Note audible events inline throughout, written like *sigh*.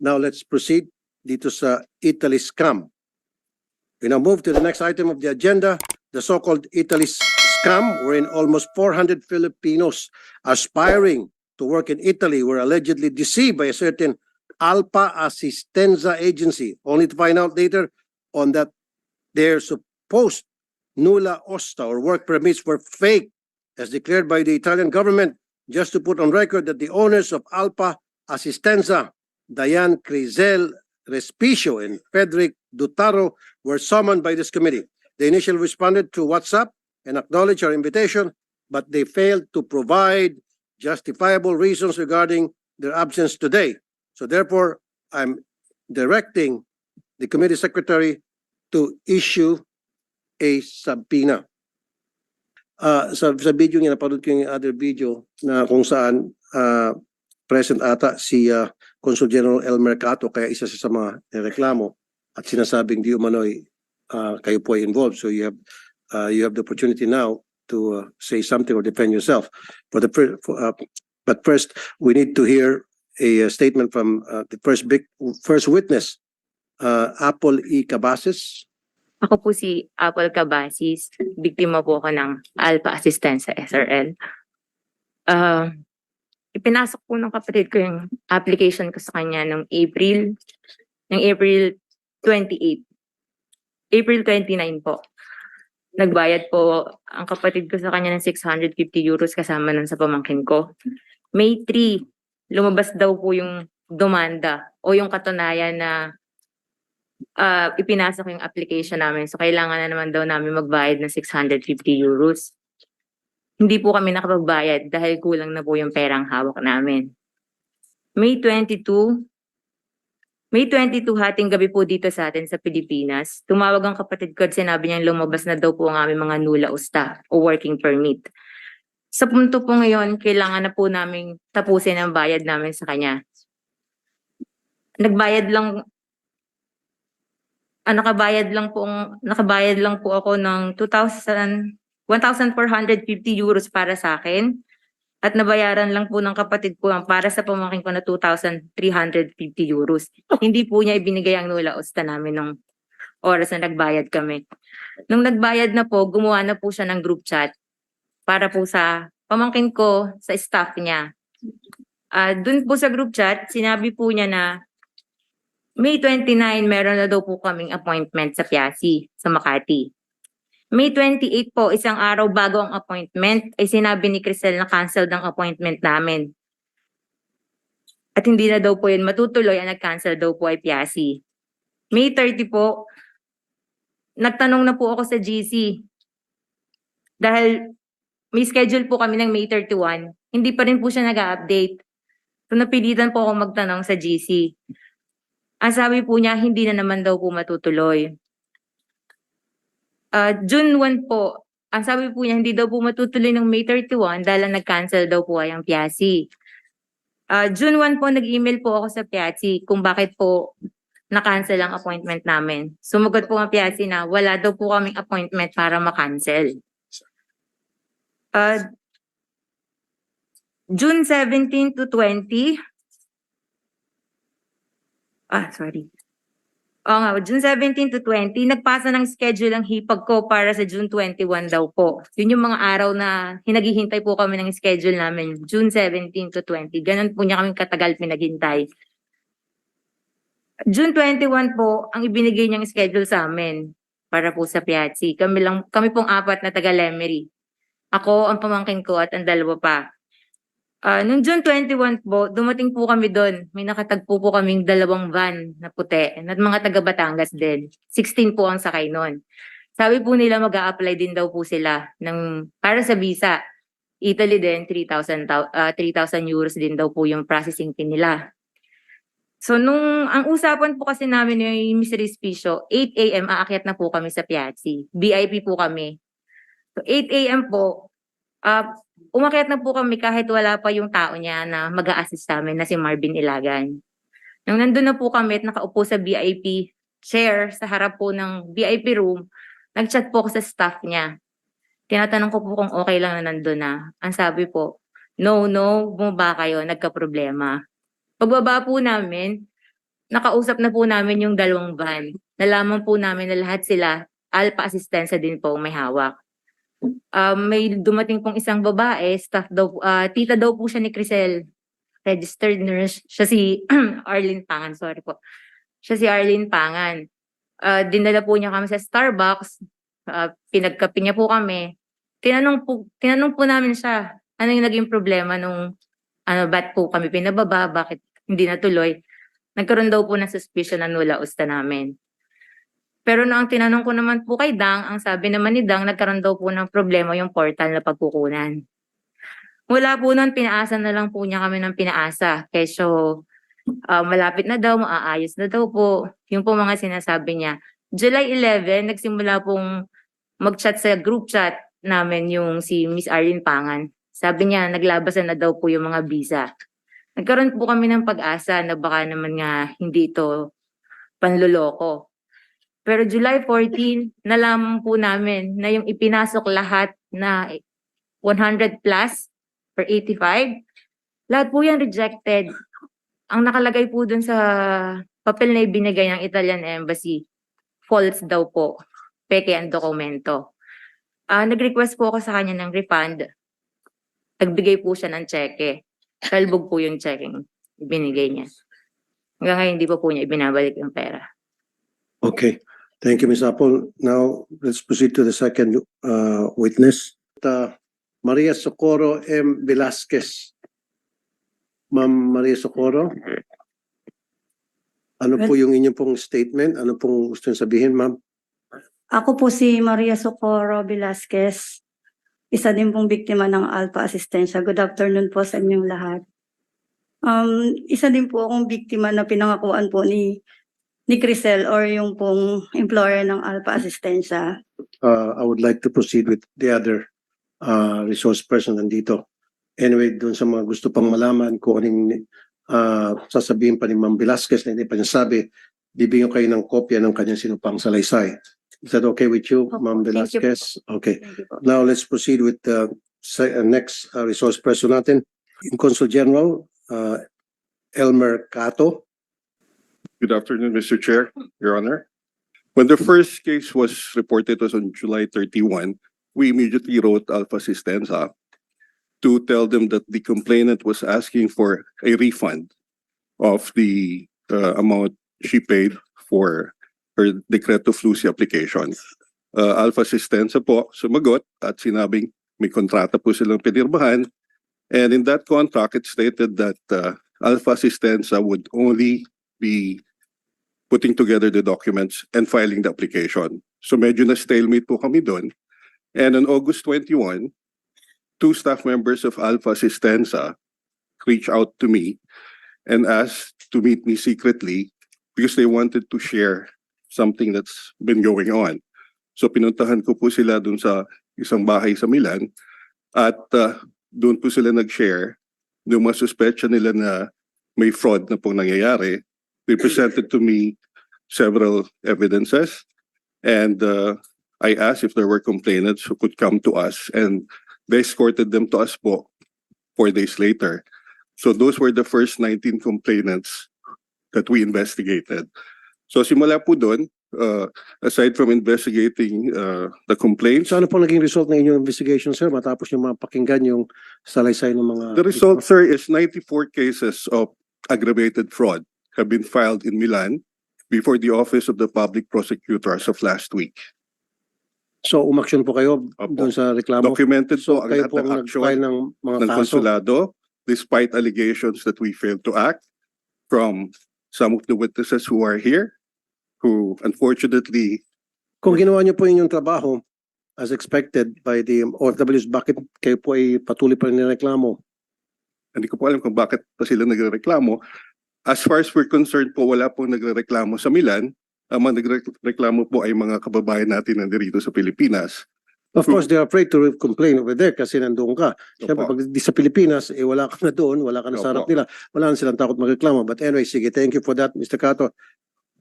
Now let's proceed dito sa Italy scam. We now move to the next item of the agenda, the so-called Italy scam, wherein almost 400 Filipinos aspiring to work in Italy were allegedly deceived by a certain Alpa Assistenza agency, only to find out later on that their supposed nulla osta or work permits were fake as declared by the Italian government, just to put on record that the owners of Alpa Assistenza, Diane Crizel Respicio and Frederick Dutaro were summoned by this committee. They initially responded to WhatsApp and acknowledged our invitation, but they failed to provide justifiable reasons regarding their absence today. So therefore, I'm directing the committee secretary to issue a subpoena. Ah, sa, sa video niya, napanood ko yung other video na kung saan ah, present ata si ah, Consul General El Mercato, kaya isa sa mga reklamo at sinasabing di umano'y ah, kayo po ay involved. So you have ah, you have the opportunity now to ah, say something or defend yourself. For the for, ah, but first, we need to hear a ah, statement from ah, the first big first witness, ah, Apple E. Cabases. Ako po si Apple Cabasis. Biktima po ako ng Alpha Assistance sa SRL. Ah, ipinasok po ng kapatid ko yung application ko sa kanya ng April, ng April 28. April 29 po. Nagbayad po ang kapatid ko sa kanya ng 650 euros kasama nun sa pamangkin ko. May 3, lumabas daw po yung demanda o yung katunayan na ah, ipinasok yung application namin. So, kailangan na naman daw namin magbayad ng 650 euros. Hindi po kami nakapagbayad dahil kulang na po yung perang hawak namin. May 22, May 22 hating gabi po dito sa atin sa Pilipinas. Tumawag ang kapatid ko at sinabi niya lumabas na daw po ang aming mga nula usta o working permit. Sa punto po ngayon, kailangan na po namin tapusin ang bayad namin sa kanya. Nagbayad lang ah, nakabayad lang po nakabayad lang po ako ng 2,000 1,450 euros para sa akin at nabayaran lang po ng kapatid ko ang para sa pamangkin ko na 2,350 euros. Hindi po niya ibinigay ang nula usta namin nung oras na nagbayad kami. Nung nagbayad na po, gumawa na po siya ng group chat para po sa pamangkin ko, sa staff niya. Ah, dun po sa group chat, sinabi po niya na May 29, meron na daw po kaming appointment sa Piasi, sa Makati. May 28 po, isang araw bago ang appointment, ay sinabi ni Crisel na cancelled ang appointment namin. At hindi na daw po yun matutuloy, ang nag-cancel daw po ay Piasi. May 30 po, nagtanong na po ako sa GC. Dahil may schedule po kami ng May 31, hindi pa rin po siya nag-update. So napilitan po ako magtanong sa GC. Ang sabi po niya, hindi na naman daw po matutuloy. Ah, June 1 po, ang sabi po niya, hindi daw po matutuloy ng May 31 dahil nag-cancel daw po ay ang Piazzi. Ah, June 1 po, nag-email po ako sa Piazzi kung bakit po na-cancel ang appointment namin. Sumagot po ang Piazzi na wala daw po kaming appointment para ma-cancel. Ah, June 17 to 20, Ah, sorry. Oo nga, June 17 to 20, nagpasa ng schedule ang hipag ko para sa June 21 daw po. Yun yung mga araw na hinaghihintay po kami ng schedule namin, June 17 to 20. Ganun po niya kami katagal pinaghintay. June 21 po, ang ibinigay niyang schedule sa amin para po sa Piazzi. Kami, lang, kami pong apat na taga Lemery. Ako, ang pamangkin ko at ang dalawa pa. Ah, nung June 21 po, dumating po kami doon. May nakatagpo po kaming dalawang van na puti at mga taga Batangas din. 16 po ang sakay noon. Sabi po nila mag apply din daw po sila ng para sa visa. Italy din 3,000 tau- ah, 3,000 euros din daw po yung processing fee nila. So nung ang usapan po kasi namin ni Mr. Respicio, 8 AM aakyat na po kami sa Piazzi. VIP po kami. So 8 AM po, ah umakyat na po kami kahit wala pa yung tao niya na mag assist sa amin na si Marvin Ilagan. Nung nandun na po kami at nakaupo sa VIP chair sa harap po ng VIP room, nag-chat po ako sa staff niya. Tinatanong ko po kung okay lang na nandun na. Ang sabi po, no, no, bumaba kayo, nagka-problema. Pagbaba po namin, nakausap na po namin yung dalawang van. Nalaman po namin na lahat sila, Alpha Asistenza din po may hawak. Um, may dumating pong isang babae, staff daw, ah, tita daw po siya ni Crisel. Registered nurse. Siya si *clears throat* Arlene Pangan, sorry po. Siya si Arlene Pangan. Ah, dinala po niya kami sa Starbucks. Ah, pinagkape niya po kami. Tinanong po, tinanong po namin siya, ano yung naging problema nung, ano, ba't po kami pinababa, bakit hindi natuloy. Nagkaroon daw po ng suspicion na nula usta namin. Pero noong tinanong ko naman po kay Dang, ang sabi naman ni Dang, nagkaroon daw po ng problema yung portal na pagkukunan. Mula po noon, pinaasa na lang po niya kami ng pinaasa. Kesyo, ah, malapit na daw, maaayos na daw po. Yung po mga sinasabi niya. July 11, nagsimula pong mag-chat sa group chat namin yung si Miss Arlene Pangan. Sabi niya, naglabasan na daw po yung mga visa. Nagkaroon po kami ng pag-asa na baka naman nga hindi ito panluloko. Pero July 14, nalaman po namin na yung ipinasok lahat na 100 plus per 85, lahat po yan rejected. Ang nakalagay po dun sa papel na ibinigay ng Italian Embassy, false daw po. Peke ang dokumento. Ah, nag-request po ako sa kanya ng refund. Nagbigay po siya ng cheque. Kalbog po yung checking ibinigay niya. Hanggang ngayon, hindi pa po niya ibinabalik yung pera. Okay, thank you, Ms. Apple. Now, let's proceed to the second uh, witness. Uh, Maria Socorro M. Velasquez. Ma'am Maria Socorro. Ano po yung inyong pong statement? Ano pong gusto niyo sabihin, ma'am? Ako po si Maria Socorro Velasquez. Isa din pong biktima ng Alpha Asistencia. Good afternoon po sa inyong lahat. Um, isa din po akong biktima na pinangakuan po ni ni Crisel or yung pong employer ng Alpha Asistencia. Uh, I would like to proceed with the other uh, resource person nandito. Anyway, doon sa mga gusto pang malaman kung anong uh, sasabihin pa ni Ma'am Velasquez na hindi pa niya sabi, bibigyan kayo ng kopya ng kanyang sinupang salaysay. Is that okay with you, Opo, Ma'am you. Velasquez? Okay. You po. Now, let's proceed with the se- uh, next uh, resource person natin. Yung Consul General, uh, Elmer Cato. Good afternoon, Mr. Chair, Your Honor. When the first case was reported was on July thirty-one, we immediately wrote Alpha Sistenza to tell them that the complainant was asking for a refund of the uh, amount she paid for her Decreto Flusi application. Uh, Alpha Sistenza po sumagot at sinabing may kontrata po silang pinirmahan. And in that contract, it stated that uh, Alpha Sistenza would only be putting together the documents and filing the application. So medyo na stalemate po kami doon. And on August 21, two staff members of Alpha Asistenza reached out to me and asked to meet me secretly because they wanted to share something that's been going on. So pinuntahan ko po sila doon sa isang bahay sa Milan at uh, doon po sila nag-share yung mga suspetsya nila na may fraud na pong nangyayari they presented to me several evidences and uh, I asked if there were complainants who could come to us and they escorted them to us po four days later. So those were the first 19 complainants that we investigated. So simula po doon, uh, aside from investigating uh, the complaints, So ano po naging result ng inyong investigation, sir? Matapos yung mga pakinggan yung salaysay ng mga... The result, sir, is 94 cases of aggravated fraud have been filed in Milan before the Office of the Public Prosecutor as of last week. So umaksyon po kayo Opo. doon sa reklamo? Documented So po ang kayo lahat po ng ang action nag-file ng mga ng kaso? konsulado despite allegations that we failed to act from some of the witnesses who are here who unfortunately Kung ginawa niyo po yung trabaho as expected by the OFWs, bakit kayo po ay patuloy pa rin nireklamo? hindi ko po alam kung bakit pa sila nagrereklamo. As far as we're concerned po, wala pong nagrereklamo sa Milan. Ang mga nagrereklamo po ay mga kababayan natin na dito sa Pilipinas. Of course, they're afraid to complain over there kasi nandoon ka. Siyempre, pag di sa Pilipinas, eh wala ka na doon, wala ka na sa harap nila. Wala na silang takot magreklamo. But anyway, sige, thank you for that, Mr. Cato.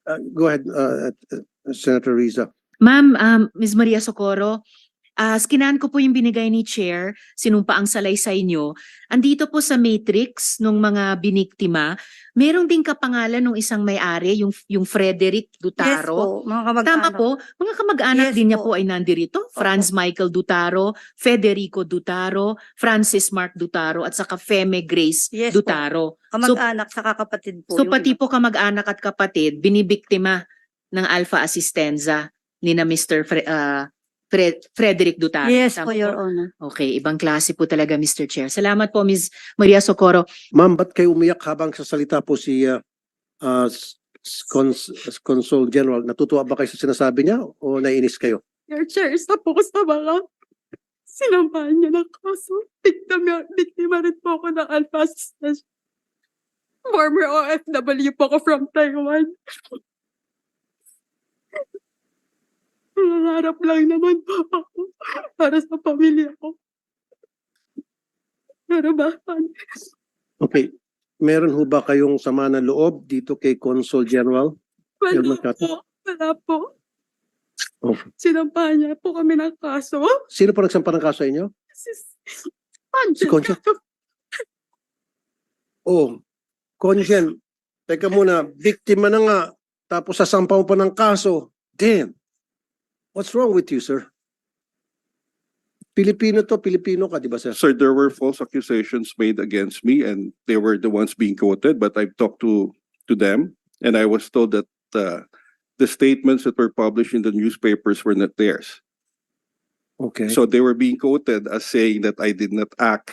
Uh, go ahead, uh, uh, Senator Riza. Ma'am, um, Ms. Maria Socorro, Ah, skinan ko po yung binigay ni Chair, sinumpa ang salaysay nyo. Andito po sa matrix nung mga biniktima, merong ding kapangalan ng isang may-ari, yung, yung Frederick Yes Dutaro. po, mga kamag-anak. Tama po, mga kamag-anak Yes din niya po. po ay nandirito. Franz Michael Dutaro, Federico Dutaro, Francis Mark Dutaro, at saka Feme Grace Yes po. Dutaro. Kamag-anak sa kakapatid po. So pati iba. po kamag-anak at kapatid, binibiktima ng Alpha Assistenza ni na Mr. Fre- ah, Fred- Frederick Dutaro. Yes Tama po, Your Honor. Okay, ibang klase po talaga Mr. Chair. Salamat po Ms. Maria Socorro. Ma'am, ba't kayo umiyak habang sa salita po si uh, uh, Cons- Consul General? Natutuwa ba kayo sa sinasabi niya o nainis kayo? Your Chair, isa po ko sa mga sinampahan niya ng kaso. Biktima, biktima rin po ako ng Alpha. Former OFW po ako from Taiwan. Nangarap lang naman po ako para sa pamilya ko. Pero bakit? Okay. Meron ho ba kayong sama ng loob dito kay Consul General? Wala po. Wala po. Oh. Sinampahan niya po kami ng kaso. Sino po nagsampa ng kaso sa inyo? Si, Angel Concha? Oh, Conjen, teka muna, biktima na nga, tapos sasampaw pa ng kaso. Damn. What's wrong with you, sir? Pilipino to, Pilipino ka, di ba, sir? Sir, there were false accusations made against me and they were the ones being quoted, but I've talked to, to them and I was told that, uh, the statements that were published in the newspapers were not theirs. Okay. So they were being quoted as saying that I did not act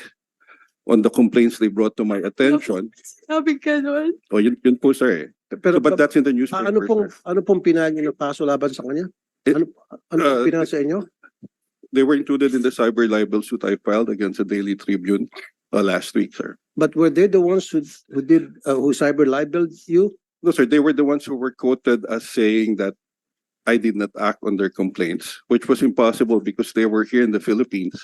on the complaints they brought to my attention. Sabi ganun. O yun, yun po, sir. eh. Pero So, but that's in the newspaper. ano pong, ano pong niyo ng kaso laban sa kanya? It- Ano, ano uh, pinahal sa inyo? They were included in the cyber libel suit I filed against the Daily Tribune uh, last week, sir. But were they the ones who, who did, uh, who cyber libeled you? No, sir, they were the ones who were quoted as saying that I did not act on their complaints, which was impossible because they were here in the Philippines.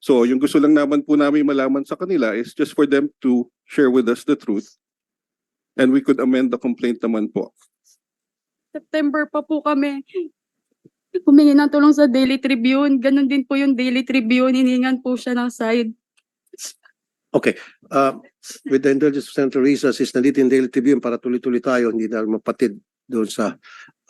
So yung gusto lang naman po namin malaman sa kanila is just for them to share with us the truth. And we could amend the complaint naman po. September pa po kami. Humingi ng tulong sa Daily Tribune. Ganon din po yung Daily Tribune. Hiningan po siya ng side. Uh, with the indulgence of Senator Risa, sis nandito yung Daily Tribune para tuloy-tuloy tayo, hindi na mapatid doon sa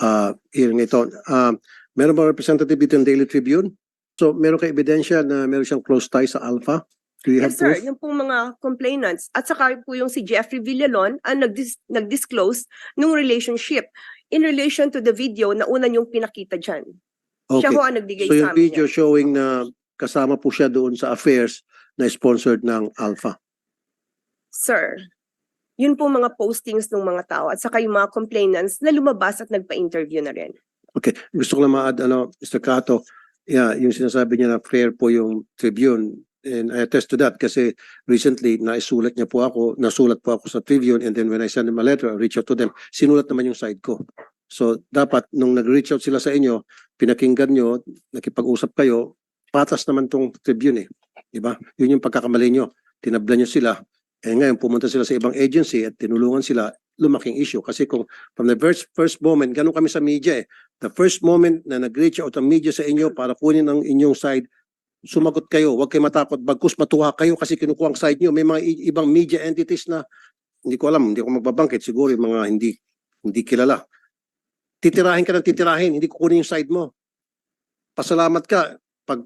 uh, hearing ito. Uh, meron ba representative dito yung Daily Tribune? So, meron kayo ebidensya na meron siyang close tie sa Alpha? Do you have Yes, sir. proof? Yung pong mga complainants. At saka po yung si Jeffrey Villalon ang nagdis- nag-disclose nung relationship in relation to the video na una yung pinakita dyan. Siya Okay. ho ang nagbigay So, sa yung video yan. showing na kasama po siya doon sa affairs na sponsored ng Alpha. Sir, yun po mga postings ng mga tao at saka yung mga complainants na lumabas at nagpa-interview na rin. Okay, gusto ko lang ma-add, ano, Mr. Cato, yeah, yung sinasabi niya na fair po yung Tribune. And I attest to that kasi recently, naisulat niya po ako, nasulat po ako sa Tribune and then when I send them a letter, I reach out to them, sinulat naman yung side ko. So, dapat, nung nag-reach out sila sa inyo, pinakinggan nyo, nakipag-usap kayo, patas naman tong Tribune eh. Di ba? Yun yung pagkakamali nyo. Tinablan nyo sila. Eh ngayon, pumunta sila sa ibang agency at tinulungan sila, lumaking issue. Kasi kung from the first, first moment, ganun kami sa media eh. The first moment na nag-reach out ang media sa inyo para kunin ang inyong side, sumagot kayo, huwag kayo matakot, bagkus matuwa kayo kasi kinukuha ang side nyo. May mga ibang media entities na, hindi ko alam, hindi ko magbabangkit, siguro yung mga hindi, hindi kilala. Titirahin ka ng titirahin, hindi kukunin yung side mo. Pasalamat ka, pag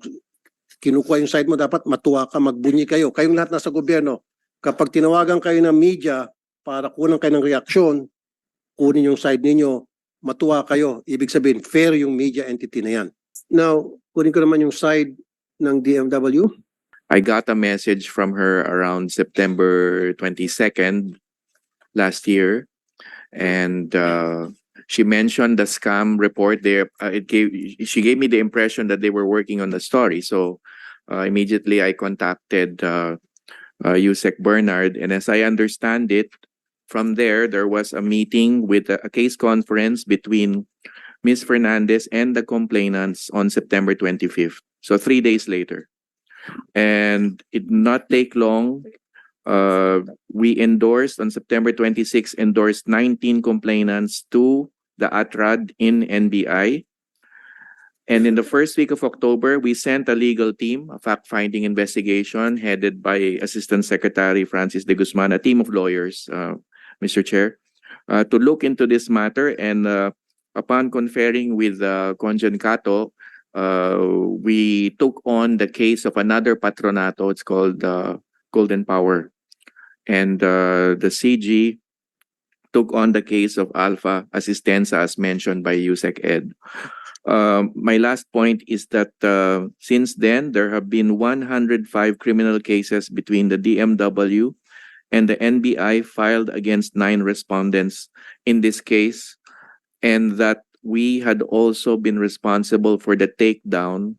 kinukuha yung side mo, dapat matuwa ka, magbunyi kayo. Kayong lahat nasa gobyerno, kapag tinawagan kayo ng media para kunan kayo ng reaksyon, kunin yung side ninyo, matuwa kayo. Ibig sabihin, fair yung media entity na yan. Now, kunin ko naman yung side ng DMW. I got a message from her around September 22nd last year. And uh, she mentioned the scam report there. Uh, it gave, she gave me the impression that they were working on the story. So uh, immediately I contacted uh, uh, Yusek Bernard. And as I understand it, from there, there was a meeting with a, a case conference between Ms. Fernandez and the complainants on September 25th. So three days later. And it did not take long. Uh, we endorsed on September 26, endorsed 19 complainants to the ATRAD in NBI. And in the first week of October, we sent a legal team, a fact-finding investigation headed by Assistant Secretary Francis de Guzman, a team of lawyers, uh, Mr. Chair, uh, to look into this matter and uh, upon conferring with uh, Conjan Cato, uh, we took on the case of another patronato. It's called uh, Golden Power. And uh, the CG took on the case of Alpha Assistenza as mentioned by Yusek Ed. Um, my last point is that uh, since then, there have been 105 criminal cases between the DMW and the NBI filed against nine respondents in this case, and that we had also been responsible for the takedown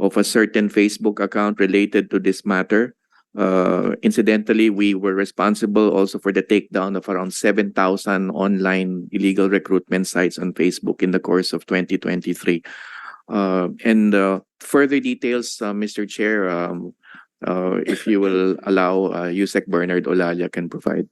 of a certain Facebook account related to this matter. Uh, incidentally, we were responsible also for the takedown of around 7,000 online illegal recruitment sites on Facebook in the course of 2023. Uh, and uh, further details, uh, Mr. Chair, um, uh, if you will allow, uh, Yusek Bernard Olalia can provide.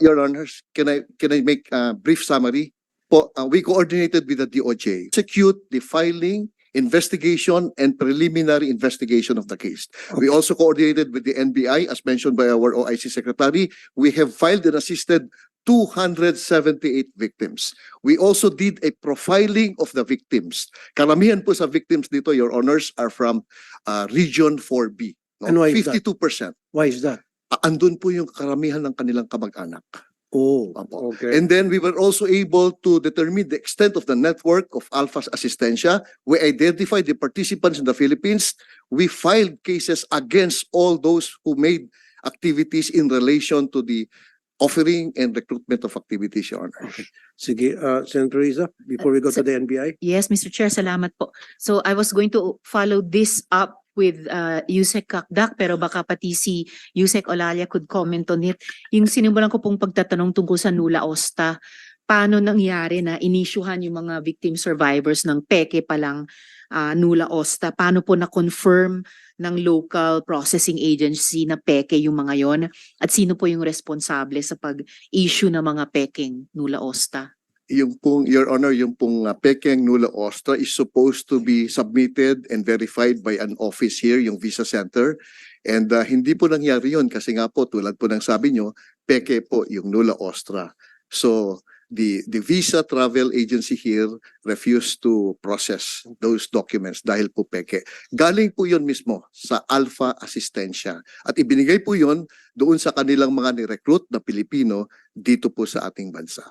Your Honors, can I, can I make a brief summary? Po, uh, we coordinated with the DOJ, execute the filing, investigation, and preliminary investigation of the case. We also coordinated with the NBI, as mentioned by our OIC Secretary. We have filed and assisted 278 victims. We also did a profiling of the victims. Karamihan po sa victims dito, Your Honors, are from uh, Region 4B. no? And why is that? 52%. Why is that? Andun po yung karamihan ng kanilang kamag-anak. Oh, Apo. okay. And then we were also able to determine the extent of the network of Alpha's Assistencia. We identified the participants in the Philippines. We filed cases against all those who made activities in relation to the offering and recruitment of activities, Your Honor. Sige, uh, Senator Riza, before we go to the NBI. Yes, Mr. Chair, salamat po. So I was going to follow this up with uh, Yusek Kakdak pero baka pati si Yusek Olalia could comment on it. Yung sinimulan ko pong pagtatanong tungkol sa Nula Osta, paano nangyari na inisyuhan yung mga victim survivors ng peke pa lang ah, Nula Osta? Paano po na-confirm ng local processing agency na peke yung mga yon? At sino po yung responsable sa pag-issue ng mga pekeng Nula Osta? Yung pong, Your Honor, yung pong uh, Pekeng Nula Ostra is supposed to be submitted and verified by an office here, yung Visa Center. And uh, hindi po nangyari yun kasi nga po, tulad po ng sabi nyo, Peke po yung Nula Ostra. So, the, the Visa Travel Agency here refused to process those documents dahil po Peke. Galing po yun mismo sa Alpha Assistencia. At ibinigay po yun doon sa kanilang mga ni-recruit na Pilipino dito po sa ating bansa.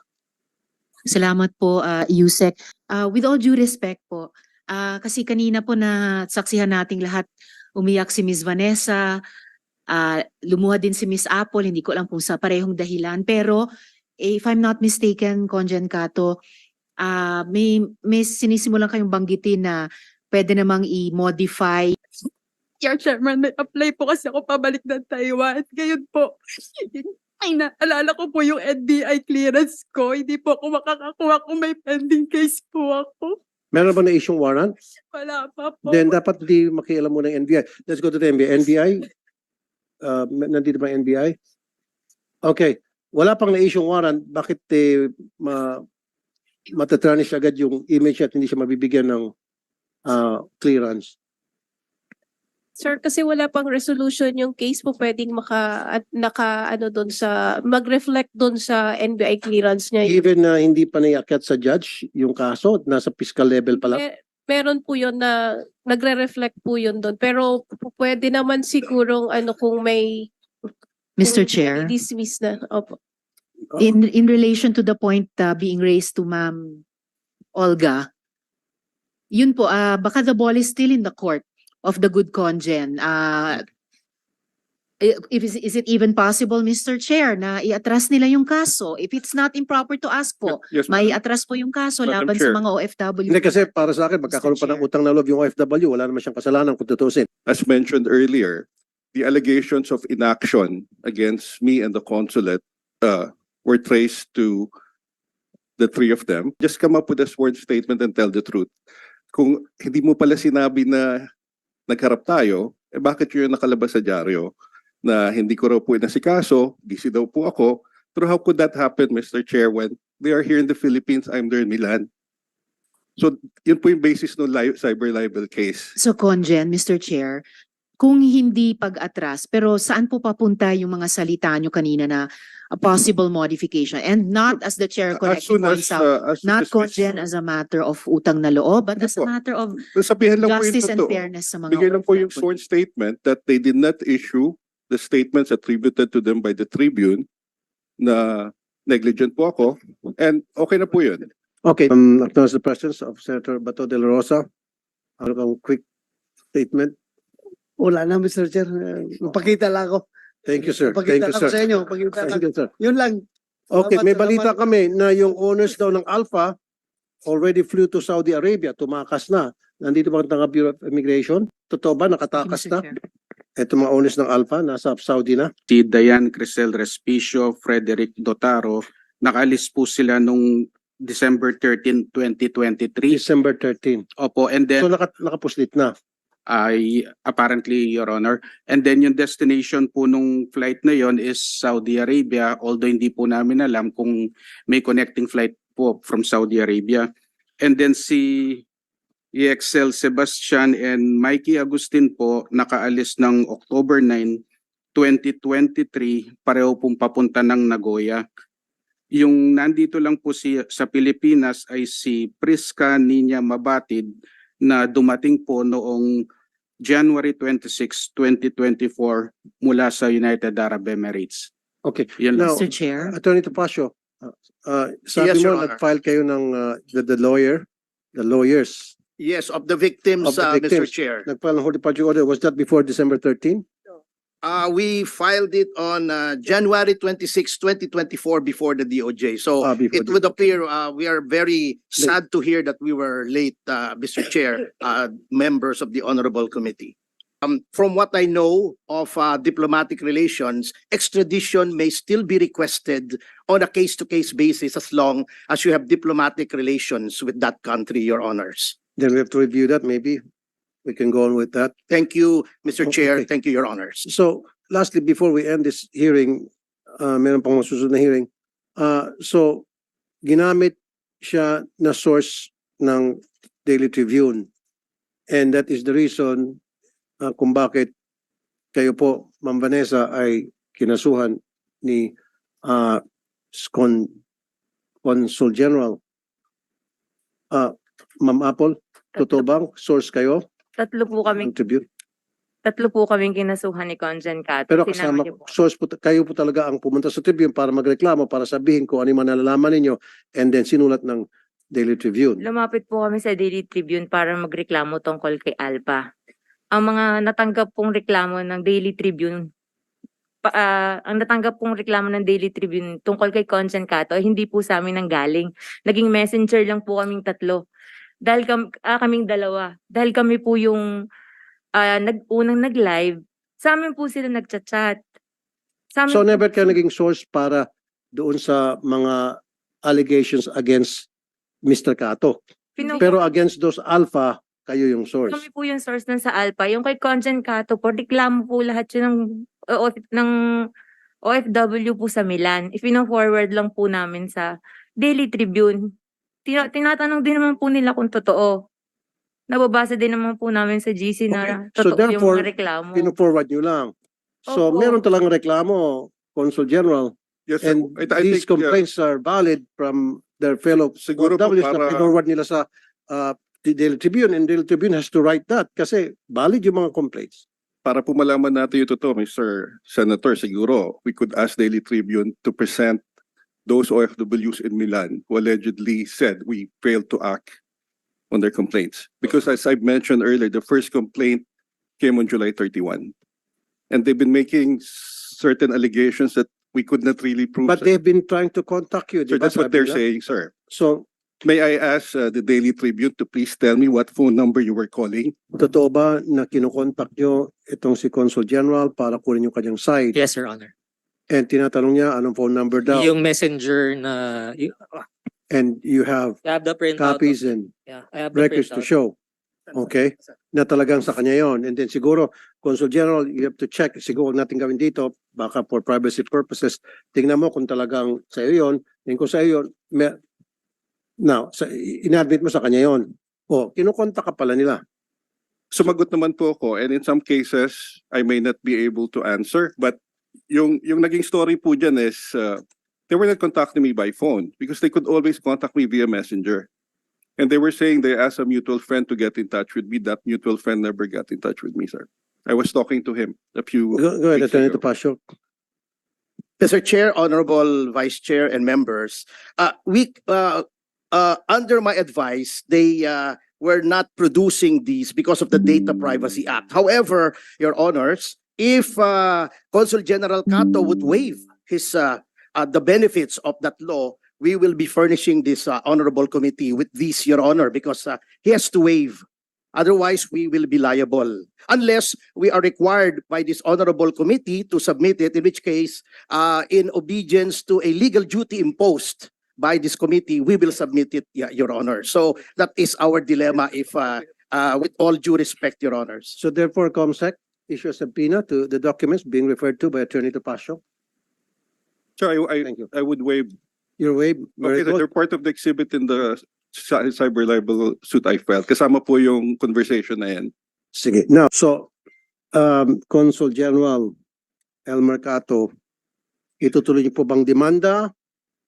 Salamat po, uh, Yusek. Uh, with all due respect po, ah, kasi kanina po na saksihan nating lahat, umiyak si Miss Vanessa, ah, lumuha din si Miss Apple, hindi ko alam kung sa parehong dahilan. Pero if I'm not mistaken, Conjen Cato, ah, may, may sinisimulan kayong banggitin na pwede namang i-modify Chairman, may apply po kasi ako pabalik ng Taiwan. Ngayon po, ay naalala ko po yung NBI clearance ko. Hindi po ako makakakuha kung may pending case po ako. Meron ba na issue warrant? Wala pa po. Then dapat di makialam mo ng NBI. Let's go to the NBI. NBI? Uh, nandito ba NBI? Okay. Wala pang na-issue warrant. Bakit eh, ma matatranish agad yung image at hindi siya mabibigyan ng ah, clearance? Sir, kasi wala pang resolution yung case po pwedeng maka, at, naka, ano doon sa, mag-reflect doon sa NBI clearance niya. Even na hindi pa naiakyat sa judge yung kaso, nasa fiscal level pa lang. Me- meron po yun na, nagre-reflect po yun doon. Pero pwede naman sigurong, ano, kung may, Mr. kung Chair. dismiss na. Opo. In in relation to the point uh, being raised to Ma'am Olga, yun po, ah baka the ball is still in the court of the good congen. Uh, if is, is it even possible, Mr. Chair, na i-atras nila yung kaso? If it's not improper to ask po, Yes, may atras po yung kaso Madam laban sa Chair. mga OFW. Hindi kasi para sa akin, magkakaroon pa ng utang na loob yung OFW. Wala naman siyang kasalanan kung tutusin. As mentioned earlier, the allegations of inaction against me and the consulate uh, were traced to the three of them. Just come up with a sworn statement and tell the truth. Kung hindi mo pala sinabi na nagharap tayo, eh bakit yun nakalabas sa dyaryo na hindi ko raw po inasikaso, busy daw po ako. Pero how could that happen, Mr. Chair, when they are here in the Philippines, I'm there in Milan? So yun po yung basis ng li- cyber libel case. So Conjen, Mr. Chair, kung hindi pag-atras, pero saan po papunta yung mga salita nyo kanina na a possible modification? And not as the chair correctly soon as, points out, uh, as not soon as- a matter of utang na loob, but Hindi as a po. matter of Sabihan lang po justice and totoo. fairness sa mga Bigay lang po yung sworn statement that they did not issue the statements attributed to them by the Tribune na negligent po ako and okay na po yun. Okay, um, acknowledge the presence of Senator Bato de la Rosa. Ano kang quick statement? Wala na, Mr. Chair. Magpakita lang ako. Thank you, sir. Thank Magpakita you, sir. sa inyo. Lang. Thank you, sir. Yun lang. Okay, may balita kami na yung owners daw ng Alpha already flew to Saudi Arabia, tumakas na. Nandito ba ang taga Bureau of Immigration? Totoo ba, nakatakas na? Ito mga owners ng Alpha, nasa Saudi na. si Diane Crisel Respicio, Frederick Dotaro. Nakaalis po sila nung December 13, 2023. December 13. Opo, and So then naka, nakapuslit na. I apparently, Your Honor. And then yung destination po nung flight na yon is Saudi Arabia, although hindi po namin alam kung may connecting flight po from Saudi Arabia. And then si EXL Sebastian and Mikey Agustin po nakaalis ng October 9, 2023, pareho pong papunta ng Nagoya. Yung nandito lang po si, sa Pilipinas ay si Priska Ninya Mabatid na dumating po noong January 26, 2024 mula sa United Arab Emirates. Okay. Yun lang. Now, Mr. Chair. Attorney Tapasio, uh, uh, sabi Yes, mo, Honor. nag-file kayo ng uh, the, the lawyer, the lawyers, Yes, of the victims, Of the uh, Mr. victims. Chair. nag-file ng whole departure order. Was that before December 13? Uh, we filed it on uh, January 26, 2024 before the DOJ. So Ah, before it the- would appear uh, we are very sad to hear that we were late, uh, Mr. Chair, uh, members of the Honorable Committee. Um, from what I know of uh, diplomatic relations, extradition may still be requested on a case-to-case basis as long as you have diplomatic relations with that country, Your Honors. Then we have to review that, maybe. We can go on with that. Thank you, Mr. Chair. Okay. Thank you, Your Honors. So lastly, before we end this hearing, uh, meron pang masusunod na hearing. Uh, so ginamit siya na source ng Daily Tribune. And that is the reason uh, kung bakit kayo po, Ma'am Vanessa, ay kinasuhan ni uh, Con Consul General. Uh, Ma'am Apple, totoo bang source kayo Tatlo po ng kaming, Tribune? tatlo po kaming kinasuhan ni Conjen Cato. Pero Sinama kasama, niyo po. source po, kayo po talaga ang pumunta sa Tribune para magreklamo, para sabihin kung ano yung mga nalalaman ninyo and then sinulat ng Daily Tribune. Lumapit po kami sa Daily Tribune para magreklamo tungkol kay Alpha. Ang mga natanggap pong reklamo ng Daily Tribune, pa, ah, ang natanggap pong reklamo ng Daily Tribune tungkol kay Conjen Cato, ay hindi po sa amin nanggaling. Naging messenger lang po kaming tatlo. Dahil kam, ah, kaming dalawa. Dahil kami po yung ah, nag, unang nag-live, sa amin po sila nagchat-chat. Sa amin So po- never ka naging source para doon sa mga allegations against Mr. Kato. Pinu- Pero against those alpha, kayo yung source. Kami po yung source nun sa Alpha. Yung kay Conjen Cato po, reklamo po lahat yun ng, o, ng OFW po sa Milan. If forward lang po namin sa Daily Tribune. Tina- tinatanong din naman po nila kung totoo. Nababasa din naman po namin sa GC na Okay. So totoo yung therefore, mga reklamo. Pino-forward nyo lang. So Opo. meron talagang reklamo, Consul General, Yes, sir. and I- I these think, uh, complaints are valid from their fellow Siguro po OFWs na para- pinorward nila sa uh, the Daily Tribune and Daily Tribune has to write that kasi valid yung mga complaints. para po malaman natin yung totoo, Mr. Senator, siguro we could ask Daily Tribune to present those OFWs in Milan who allegedly said we failed to act on their complaints. Because as I mentioned earlier, the first complaint came on July 31. And they've been making certain allegations that we could not really prove. But they've been trying to contact you. di Sir, ba? that's what Sabi they're nila. saying, sir. So May I ask uh, the Daily Tribune to please tell me what phone number you were calling? Totoo ba na kinokontak nyo itong si Consul General para kunin yung kanyang side? Yes, Your Honor. And tinatanong niya anong phone number daw? Yung messenger na, y- And you have I have the printout. of- copies and Yeah, I have the records to printout. show. Okay? Na talagang sa kanya yon. And then siguro, Consul General, you have to check. Siguro huwag natin gawin dito, baka for privacy purposes, tingnan mo kung talagang sa iyo yon. And kung sa iyo yun, may, Now, sa, inadmit mo sa kanya yon. O, kinukonta ka pala nila. Sumagot naman po ako and in some cases, I may not be able to answer. But yung, yung naging story po dyan is uh, they were not contacting me by phone because they could always contact me via messenger. And they were saying they asked a mutual friend to get in touch with me. That mutual friend never got in touch with me, sir. I was talking to him a few Go, go ahead, weeks Attorney ago. Topacio. Mr. Chair, Honorable Vice Chair and members, uh, we, uh, uh, under my advice, they, uh, were not producing these because of the Data Privacy Act. However, Your Honors, if, uh, Consul General Cato would waive his, uh, uh, the benefits of that law, we will be furnishing this, uh, honorable committee with this, Your Honor, because, uh, he has to waive. Otherwise, we will be liable unless we are required by this honorable committee to submit it, in which case, uh, in obedience to a legal duty imposed by this committee, we will submit it, yeah, Your Honor. So that is our dilemma if, uh, uh, with all due respect, Your Honors. So therefore, COMSEC issue a subpoena to the documents being referred to by Attorney Topacio. Sir, I, I, Thank you. I would waive Your way, very Okay, good. they're part of the exhibit in the cy- cyber libel suit I filed. Kasama po yung conversation na yan. Sige. Now, so, um, Consul General El Mercato, itutuloy niyo po bang demanda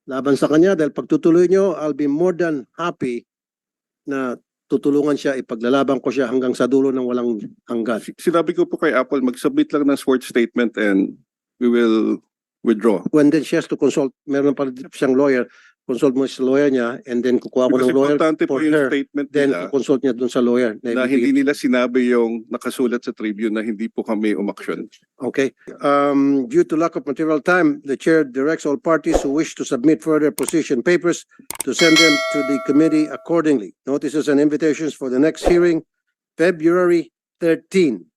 laban sa kanya? Dahil pag tutuloy niyo, I'll be more than happy na tutulungan siya, ipaglalaban ko siya hanggang sa dulo ng walang hanggan. Si- Sinabi ko po kay Apple, mag-submit lang ng sworn statement and we will withdraw. When then she has to consult, meron pa rin siyang lawyer, consult mo sa lawyer niya, and then kukuha ko Because ng lawyer importante po for yung her, statement then nila consult niya dun sa lawyer. na hindi nila sinabi yung nakasulat sa Tribune na hindi po kami umaksyon. Okay, um, due to lack of material time, the chair directs all parties who wish to submit further position papers to send them to the committee accordingly. Notices and invitations for the next hearing, February thirteen.